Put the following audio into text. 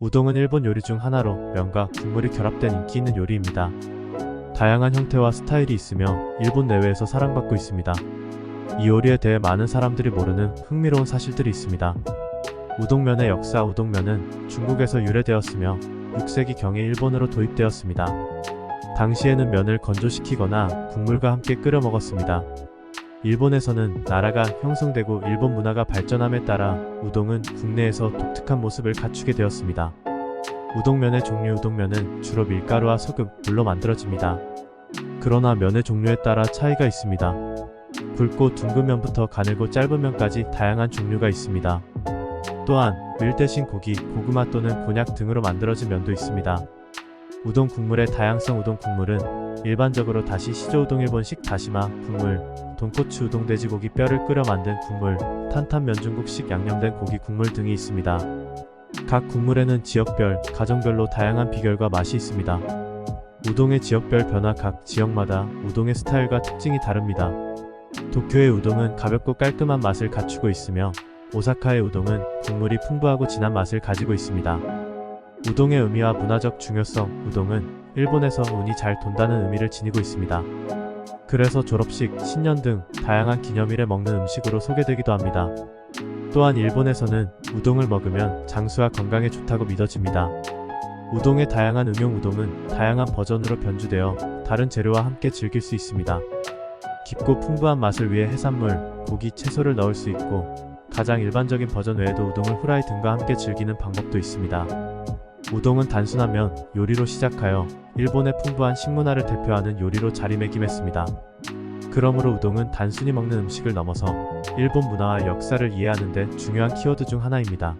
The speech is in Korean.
우동은 일본 요리 중 하나로 면과 국물이 결합된 인기 있는 요리입니다. 다양한 형태와 스타일이 있으며 일본 내외에서 사랑받고 있습니다. 이 요리에 대해 많은 사람들이 모르는 흥미로운 사실들이 있습니다. 우동면의 역사 우동면은 중국에서 유래되었으며 6세기 경에 일본으로 도입되었습니다. 당시에는 면을 건조시키거나 국물과 함께 끓여 먹었습니다. 일본에서는 나라가 형성되고 일본 문화가 발전함에 따라 우동은 국내에서 독특한 모습을 갖추게 되었습니다. 우동면의 종류 우동면은 주로 밀가루와 소금, 물로 만들어집니다. 그러나 면의 종류에 따라 차이가 있습니다. 굵고 둥근 면부터 가늘고 짧은 면까지 다양한 종류가 있습니다. 또한 밀 대신 고기, 고구마 또는 곤약 등으로 만들어진 면도 있습니다. 우동 국물의 다양성 우동 국물은 일반적으로 다시 시조 우동 일본식 다시마 국물, 돈코츠 우동 돼지고기 뼈를 끓여 만든 국물, 탄탄 면 중국식 양념된 고기 국물 등이 있습니다. 각 국물에는 지역별, 가정별로 다양한 비결과 맛이 있습니다. 우동의 지역별 변화 각 지역마다 우동의 스타일과 특징이 다릅니다. 도쿄의 우동은 가볍고 깔끔한 맛을 갖추고 있으며 오사카의 우동은 국물이 풍부하고 진한 맛을 가지고 있습니다. 우동의 의미와 문화적 중요성 우동은 일본에서 운이 잘 돈다는 의미를 지니고 있습니다. 그래서 졸업식, 신년 등 다양한 기념일에 먹는 음식으로 소개되기도 합니다. 또한 일본에서는 우동을 먹으면 장수와 건강에 좋다고 믿어집니다. 우동의 다양한 응용 우동은 다양한 버전으로 변주되어 다른 재료와 함께 즐길 수 있습니다. 깊고 풍부한 맛을 위해 해산물, 고기, 채소를 넣을 수 있고 가장 일반적인 버전 외에도 우동을 후라이 등과 함께 즐기는 방법도 있습니다. 우동은 단순하면 요리로 시작하여 일본의 풍부한 식문화를 대표하는 요리로 자리매김했습니다. 그러므로 우동은 단순히 먹는 음식을 넘어서 일본 문화와 역사를 이해하는 데 중요한 키워드 중 하나입니다.